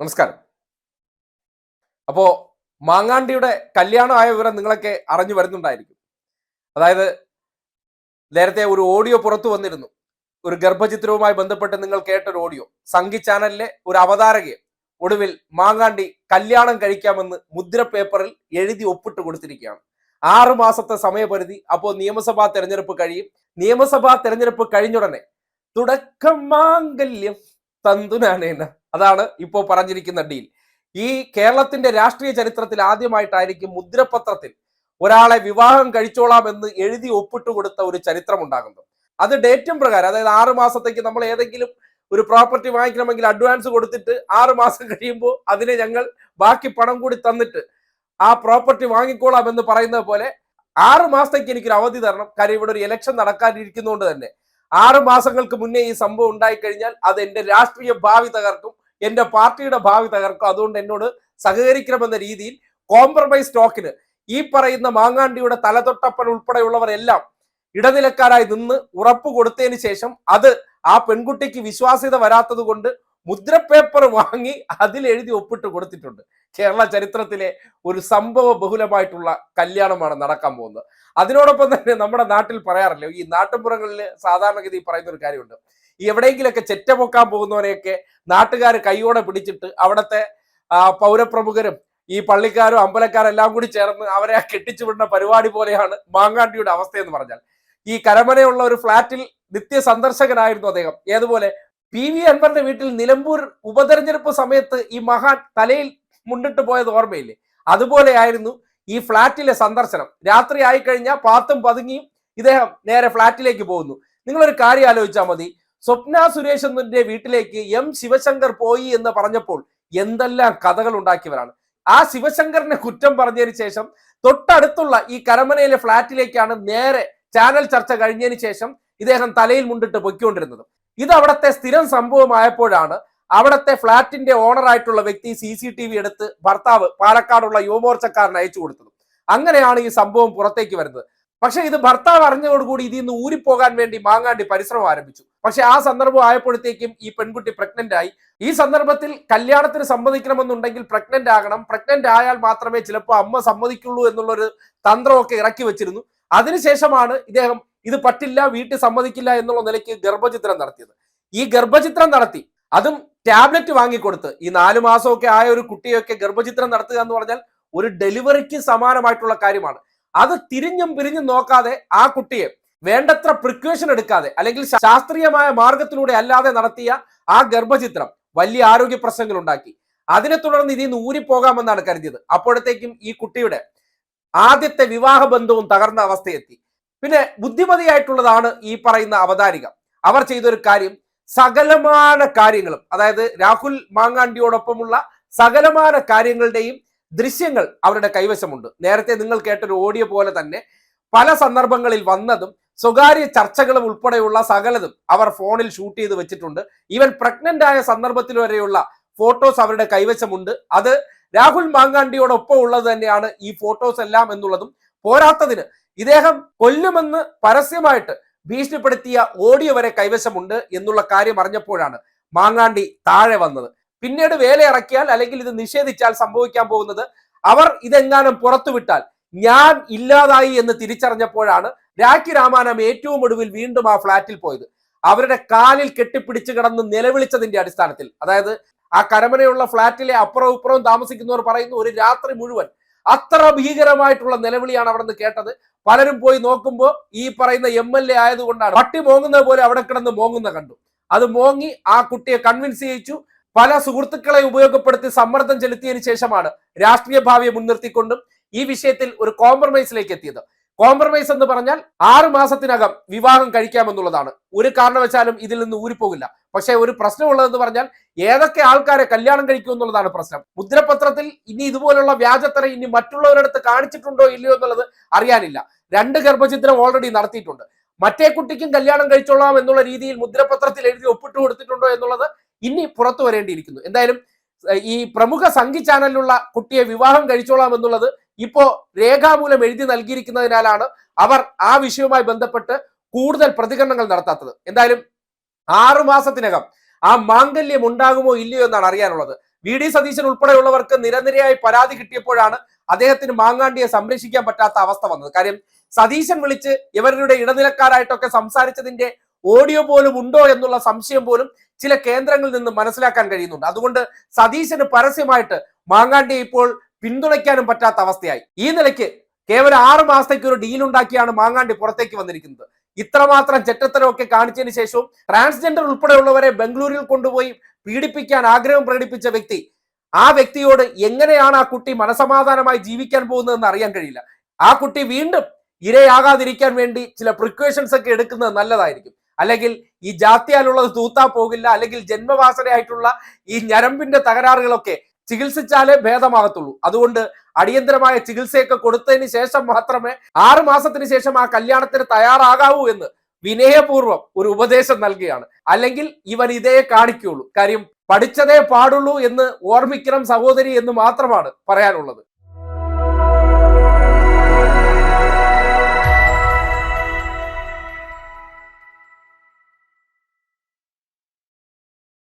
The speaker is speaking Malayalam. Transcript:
നമസ്കാരം. അപ്പോ മാങ്ങാണ്ടിയുടെ കല്യാണമായ വിവരം നിങ്ങളൊക്കെ അറിഞ്ഞു വരുന്നുണ്ടായിരിക്കും. അതായത് നേരത്തെ ഒരു ഓഡിയോ പുറത്തു വന്നിരുന്നു. ഒരു ഗർഭചിത്രവുമായി ബന്ധപ്പെട്ട് നിങ്ങൾ കേട്ട ഒരു ഓഡിയോ. സംഗി ചാനലിലെ ഒരു അവതാരകയെ ഒടുവിൽ മാങ്ങാണ്ടി കല്യാണം കഴിക്കാമെന്ന് മുദ്ര പേപ്പറിൽ എഴുതി ഒപ്പിട്ട് കൊടുത്തിരിക്കുകയാണ്. ആറു മാസത്തെ സമയപരിധി. അപ്പോൾ നിയമസഭാ തെരഞ്ഞെടുപ്പ് കഴിയും. നിയമസഭാ തെരഞ്ഞെടുപ്പ് കഴിഞ്ഞുടനെ തുടക്കം മാംഗല്യം തന്തുനാനേന. അതാണ് ഇപ്പോൾ പറഞ്ഞിരിക്കുന്ന ഡീൽ. ഈ കേരളത്തിന്റെ രാഷ്ട്രീയ ചരിത്രത്തിൽ ആദ്യമായിട്ടായിരിക്കും മുദ്രപത്രത്തിൽ ഒരാളെ വിവാഹം കഴിച്ചോളാം എന്ന് എഴുതി ഒപ്പിട്ട് കൊടുത്ത ഒരു ചരിത്രം ഉണ്ടാകുന്നത്. അത് ഡേറ്റും പ്രകാരം അതായത് ആറ് മാസത്തേക്ക് നമ്മൾ ഏതെങ്കിലും ഒരു പ്രോപ്പർട്ടി വാങ്ങിക്കണമെങ്കിൽ അഡ്വാൻസ് കൊടുത്തിട്ട് ആറ് മാസം കഴിയുമ്പോൾ അതിനെ ഞങ്ങൾ ബാക്കി പണം കൂടി തന്നിട്ട് ആ പ്രോപ്പർട്ടി വാങ്ങിക്കോളാം എന്ന് പറയുന്നത് പോലെ ആറ് മാസത്തേക്ക് എനിക്കൊരു അവധി തരണം. കാര്യം ഇവിടെ ഒരു ഇലക്ഷൻ നടക്കാനിരിക്കുന്നതുകൊണ്ട് തന്നെ. ആറ് മാസങ്ങൾക്ക് മുന്നേ ഈ സംഭവം ഉണ്ടായിക്കഴിഞ്ഞാൽ അത് എന്റെ രാഷ്ട്രീയ ഭാവി തകർക്കും. എന്റെ പാർട്ടിയുടെ ഭാവി തകർക്കും. അതുകൊണ്ട് എന്നോട് സഹകരിക്കണമെന്ന രീതിയിൽ കോംപ്രമൈസ് ടോക്കിന് ഈ പറയുന്ന മാങ്ങാണ്ടിയുടെ തലതൊട്ടപ്പൻ ഉൾപ്പെടെയുള്ളവരെല്ലാം ഇടനിലക്കാരായി നിന്ന് ഉറപ്പ് കൊടുത്തതിന് ശേഷം അത് ആ പെൺകുട്ടിക്ക് വിശ്വാസ്യത വരാത്തത് കൊണ്ട് മുദ്രപേപ്പർ വാങ്ങി അതിൽ എഴുതി ഒപ്പിട്ട് കൊടുത്തിട്ടുണ്ട്. കേരള ചരിത്രത്തിലെ ഒരു സംഭവ ബഹുലമായിട്ടുള്ള കല്യാണമാണ് നടക്കാൻ പോകുന്നത്. അതിനോടൊപ്പം തന്നെ നമ്മുടെ നാട്ടിൽ പറയാറില്ല ഈ നാട്ടുപുറങ്ങളിൽ സാധാരണഗതി പറയുന്ന ഒരു കാര്യമുണ്ട്. എവിടെയെങ്കിലൊക്കെ ചെറ്റ പൊക്കാൻ പോകുന്നവരെയൊക്കെ നാട്ടുകാർ കൈയോടെ പിടിച്ചിട്ട് അവിടുത്തെ പൗരപ്രമുഖരും ഈ പള്ളിക്കാരും അമ്പലക്കാരും എല്ലാം കൂടി ചേർന്ന് അവരെ കെട്ടിച്ചു വിടുന്ന പരിപാടി പോലെയാണ് മാങ്ങാണ്ടിയുടെ അവസ്ഥ എന്ന് പറഞ്ഞാൽ. ഈ കരമനയുള്ള ഒരു ഫ്ളാറ്റിൽ നിത്യ സന്ദർശകനായിരുന്നു അദ്ദേഹം. ഏതുപോലെ? പി വി അൻവറിന്റെ വീട്ടിൽ നിലമ്പൂർ ഉപതെരഞ്ഞെടുപ്പ് സമയത്ത് ഈ മഹാൻ തലയിൽ മുണ്ടിട്ട് പോയത് ഓർമ്മയില്ലേ? അതുപോലെയായിരുന്നു ഈ ഫ്ളാറ്റിലെ സന്ദർശനം. രാത്രി ആയിക്കഴിഞ്ഞാൽ പാത്തും പതുങ്ങിയും ഇദ്ദേഹം നേരെ ഫ്ളാറ്റിലേക്ക് പോകുന്നു. നിങ്ങളൊരു കാര്യം ആലോചിച്ചാൽ മതി. സ്വപ്ന സുരേഷ് എന്നിന്റെ വീട്ടിലേക്ക് എം ശിവശങ്കർ പോയി എന്ന് പറഞ്ഞപ്പോൾ എന്തെല്ലാം കഥകൾ ഉണ്ടാക്കിയവരാണ്. ആ ശിവശങ്കറിനെ കുറ്റം പറഞ്ഞതിന് ശേഷം തൊട്ടടുത്തുള്ള ഈ കരമനയിലെ ഫ്ളാറ്റിലേക്കാണ് നേരെ ചാനൽ ചർച്ച കഴിഞ്ഞതിന് ശേഷം ഇദ്ദേഹം തലയിൽ മുണ്ടിട്ട് പൊയ്ക്കൊണ്ടിരുന്നത്. ഇത് അവിടത്തെ സ്ഥിരം സംഭവമായപ്പോഴാണ് അവിടത്തെ ഫ്ളാറ്റിന്റെ ഓണറായിട്ടുള്ള വ്യക്തി സി സി ടി വി എടുത്ത് ഭർത്താവ് പാലക്കാടുള്ള യുവമോർച്ചക്കാരന് അയച്ചു കൊടുത്തത്. അങ്ങനെയാണ് ഈ സംഭവം പുറത്തേക്ക് വരുന്നത്. പക്ഷെ ഇത് ഭർത്താവ് അറിഞ്ഞതോടുകൂടി ഇതിൽ നിന്ന് ഊരിപ്പോകാൻ വേണ്ടി മാങ്ങാണ്ടി പരിശ്രമം ആരംഭിച്ചു. പക്ഷെ ആ സന്ദർഭം ആയപ്പോഴത്തേക്കും ഈ പെൺകുട്ടി പ്രഗ്നന്റ് ആയി. ഈ സന്ദർഭത്തിൽ കല്യാണത്തിന് സമ്മതിക്കണമെന്നുണ്ടെങ്കിൽ പ്രഗ്നന്റ് ആകണം. പ്രഗ്നന്റ് ആയാൽ മാത്രമേ ചിലപ്പോൾ അമ്മ സമ്മതിക്കുള്ളൂ എന്നുള്ളൊരു തന്ത്രമൊക്കെ ഇറക്കി വെച്ചിരുന്നു. അതിനുശേഷമാണ് ഇദ്ദേഹം ഇത് പറ്റില്ല വീട്ടിൽ സമ്മതിക്കില്ല എന്നുള്ള നിലയ്ക്ക് ഗർഭചിത്രം നടത്തിയത്. ഈ ഗർഭചിത്രം നടത്തി. അതും ടാബ്ലറ്റ് വാങ്ങിക്കൊടുത്ത്. ഈ നാലു മാസമൊക്കെ ആയ ഒരു കുട്ടിയൊക്കെ ഗർഭചിത്രം നടത്തുക എന്ന് പറഞ്ഞാൽ ഒരു ഡെലിവറിക്ക് സമാനമായിട്ടുള്ള കാര്യമാണ്. അത് തിരിഞ്ഞും പിരിഞ്ഞും നോക്കാതെ ആ കുട്ടിയെ വേണ്ടത്ര പ്രിക്വേഷൻ എടുക്കാതെ അല്ലെങ്കിൽ ശാസ്ത്രീയമായ മാർഗത്തിലൂടെ അല്ലാതെ നടത്തിയ ആ ഗർഭചിത്രം വലിയ ആരോഗ്യ പ്രശ്നങ്ങൾ ഉണ്ടാക്കി. അതിനെ തുടർന്ന് ഇതിൽ നിന്ന് ഊരിപ്പോകാമെന്നാണ് കരുതിയത്. അപ്പോഴത്തേക്കും ഈ കുട്ടിയുടെ ആദ്യത്തെ വിവാഹ ബന്ധവും തകർന്ന അവസ്ഥയെത്തി. പിന്നെ ബുദ്ധിമതിയായിട്ടുള്ളതാണ് ഈ പറയുന്ന അവതാരിക. അവർ ചെയ്തൊരു കാര്യം സകലമാന കാര്യങ്ങളും അതായത് രാഹുൽ മാങ്ങാണ്ടിയോടൊപ്പമുള്ള സകലമാന കാര്യങ്ങളുടെയും ദൃശ്യങ്ങൾ അവരുടെ കൈവശമുണ്ട്. നേരത്തെ നിങ്ങൾ കേട്ടൊരു ഓഡിയോ പോലെ തന്നെ പല സന്ദർഭങ്ങളിൽ വന്നതും സ്വകാര്യ ചർച്ചകളും ഉൾപ്പെടെയുള്ള സകലതും അവർ ഫോണിൽ ഷൂട്ട് ചെയ്ത് വെച്ചിട്ടുണ്ട്. ഈവൻ പ്രഗ്നന്റ് ആയ സന്ദർഭത്തിൽ വരെയുള്ള ഫോട്ടോസ് അവരുടെ കൈവശമുണ്ട്. അത് രാഹുൽ മാങ്ങാണ്ടിയോടൊപ്പം ഉള്ളത് തന്നെയാണ് ഈ ഫോട്ടോസ് എല്ലാം എന്നുള്ളതും. പോരാത്തതിന് ഇദ്ദേഹം കൊല്ലുമെന്ന് പരസ്യമായിട്ട് ഭീഷണിപ്പെടുത്തിയ ഓഡിയോ വരെ കൈവശമുണ്ട് എന്നുള്ള കാര്യം അറിഞ്ഞപ്പോഴാണ് മാങ്ങാണ്ടി താഴെ വന്നത്. പിന്നീട് വേല ഇറക്കിയാൽ അല്ലെങ്കിൽ ഇത് നിഷേധിച്ചാൽ സംഭവിക്കാൻ പോകുന്നത് അവർ ഇതെങ്ങാനും പുറത്തുവിട്ടാൽ ഞാൻ ഇല്ലാതായി എന്ന് തിരിച്ചറിഞ്ഞപ്പോഴാണ് രാഖി രാമാനം ഏറ്റവും ഒടുവിൽ വീണ്ടും ആ ഫ്ളാറ്റിൽ പോയത്. അവരുടെ കാലിൽ കെട്ടിപ്പിടിച്ച് കിടന്ന് നിലവിളിച്ചതിന്റെ അടിസ്ഥാനത്തിൽ. അതായത് ആ കരമനയുള്ള ഫ്ളാറ്റിലെ അപ്പുറവും ഇപ്പുറവും താമസിക്കുന്നവർ പറയുന്നു ഒരു രാത്രി മുഴുവൻ അത്ര ഭീകരമായിട്ടുള്ള നിലവിളിയാണ് അവിടെ നിന്ന് കേട്ടത്. പലരും പോയി നോക്കുമ്പോൾ ഈ പറയുന്ന എം എൽ എ ആയതുകൊണ്ടാണ് പട്ടി മോങ്ങുന്നത് പോലെ അവിടെ കിടന്ന് മോങ്ങുന്ന കണ്ടു. അത് മോങ്ങി ആ കുട്ടിയെ കൺവിൻസ് ചെയ്യിച്ചു. പല സുഹൃത്തുക്കളെ ഉപയോഗപ്പെടുത്തി സമ്മർദ്ദം ചെലുത്തിയതിനു ശേഷമാണ് രാഷ്ട്രീയ ഭാവിയെ മുൻനിർത്തിക്കൊണ്ടും ഈ വിഷയത്തിൽ ഒരു കോംപ്രമൈസിലേക്ക് എത്തിയത്. കോംപ്രമൈസ് എന്ന് പറഞ്ഞാൽ ആറു മാസത്തിനകം വിവാഹം കഴിക്കാമെന്നുള്ളതാണ്. ഒരു കാരണവശാലും ഇതിൽ നിന്ന് ഊരിപ്പോകില്ല. പക്ഷേ ഒരു പ്രശ്നമുള്ളതെന്ന് പറഞ്ഞാൽ ഏതൊക്കെ ആൾക്കാരെ കല്യാണം കഴിക്കും എന്നുള്ളതാണ് പ്രശ്നം. മുദ്രപത്രത്തിൽ ഇനി ഇതുപോലുള്ള വ്യാജത്തര ഇനി മറ്റുള്ളവരടുത്ത് കാണിച്ചിട്ടുണ്ടോ ഇല്ലയോ എന്നുള്ളത് അറിയാനില്ല. രണ്ട് ഗർഭചിത്രം ഓൾറെഡി നടത്തിയിട്ടുണ്ട്. മറ്റേ കുട്ടിക്കും കല്യാണം കഴിച്ചോളാം എന്നുള്ള രീതിയിൽ മുദ്രപത്രത്തിൽ എഴുതി ഒപ്പിട്ട് കൊടുത്തിട്ടുണ്ടോ എന്നുള്ളത് ഇനി പുറത്തു വരേണ്ടിയിരിക്കുന്നു. എന്തായാലും ഈ പ്രമുഖ സംഘി ചാനലിലുള്ള കുട്ടിയെ വിവാഹം കഴിച്ചോളാം എന്നുള്ളത് ഇപ്പോ രേഖാമൂലം എഴുതി നൽകിയിരിക്കുന്നതിനാലാണ് അവർ ആ വിഷയവുമായി ബന്ധപ്പെട്ട് കൂടുതൽ പ്രതികരണങ്ങൾ നടത്താത്തത്. എന്തായാലും ആറു മാസത്തിനകം ആ മാംഗല്യം ഉണ്ടാകുമോ ഇല്ലയോ എന്നാണ് അറിയാനുള്ളത്. വി. ഡി. സതീശൻ ഉൾപ്പെടെയുള്ളവർക്ക് നിരനിരയായി പരാതി കിട്ടിയപ്പോഴാണ് അദ്ദേഹത്തിന് മാങ്ങാണ്ടിയെ സംരക്ഷിക്കാൻ പറ്റാത്ത അവസ്ഥ വന്നത്. കാര്യം സതീശൻ വിളിച്ച് ഇവരുടെ ഇടനിലക്കാരായിട്ടൊക്കെ സംസാരിച്ചതിന്റെ ഓഡിയോ പോലും ഉണ്ടോ എന്നുള്ള സംശയം പോലും ചില കേന്ദ്രങ്ങളിൽ നിന്ന് മനസ്സിലാക്കാൻ കഴിയുന്നുണ്ട്. അതുകൊണ്ട് സതീശന് പരസ്യമായിട്ട് മാങ്ങാണ്ടിയെ ഇപ്പോൾ പിന്തുണയ്ക്കാനും പറ്റാത്ത അവസ്ഥയായി. ഈ നിലയ്ക്ക് കേവലം ആറ് മാസത്തേക്ക് ഒരു ഡീൽ ഉണ്ടാക്കിയാണ് മാങ്ങാണ്ടി പുറത്തേക്ക് വന്നിരിക്കുന്നത്. ഇത്രമാത്രം ചെറ്റത്തരമൊക്കെ കാണിച്ചതിന് ശേഷവും ട്രാൻസ്ജെൻഡർ ഉൾപ്പെടെയുള്ളവരെ ബംഗളൂരിൽ കൊണ്ടുപോയി പീഡിപ്പിക്കാൻ ആഗ്രഹം പ്രകടിപ്പിച്ച വ്യക്തി ആ വ്യക്തിയോട് എങ്ങനെയാണ് ആ കുട്ടി മനസമാധാനമായി ജീവിക്കാൻ പോകുന്നതെന്ന് അറിയാൻ കഴിയില്ല. ആ കുട്ടി വീണ്ടും ഇരയാകാതിരിക്കാൻ വേണ്ടി ചില പ്രിക്കോഷൻസ് ഒക്കെ എടുക്കുന്നത് നല്ലതായിരിക്കും. അല്ലെങ്കിൽ ഈ ജാത്യാലുള്ളത് തൂത്താ പോകില്ല അല്ലെങ്കിൽ ജന്മവാസനയായിട്ടുള്ള ഈ ഞരമ്പിന്റെ തകരാറുകളൊക്കെ ചികിത്സിച്ചാലേ ഭേദമാകത്തുള്ളൂ. അതുകൊണ്ട് അടിയന്തരമായ ചികിത്സയൊക്കെ കൊടുത്തതിന് ശേഷം മാത്രമേ ആറു മാസത്തിന് ശേഷം ആ കല്യാണത്തിന് തയ്യാറാകാവൂ എന്ന് വിനയപൂർവം ഒരു ഉപദേശം നൽകുകയാണ്. അല്ലെങ്കിൽ ഇവൻ ഇതേ കാണിക്കുള്ളൂ കാര്യം പഠിച്ചതേ പാടുള്ളൂ എന്ന് ഓർമ്മിക്കണം സഹോദരി എന്ന് മാത്രമാണ് പറയാനുള്ളത്.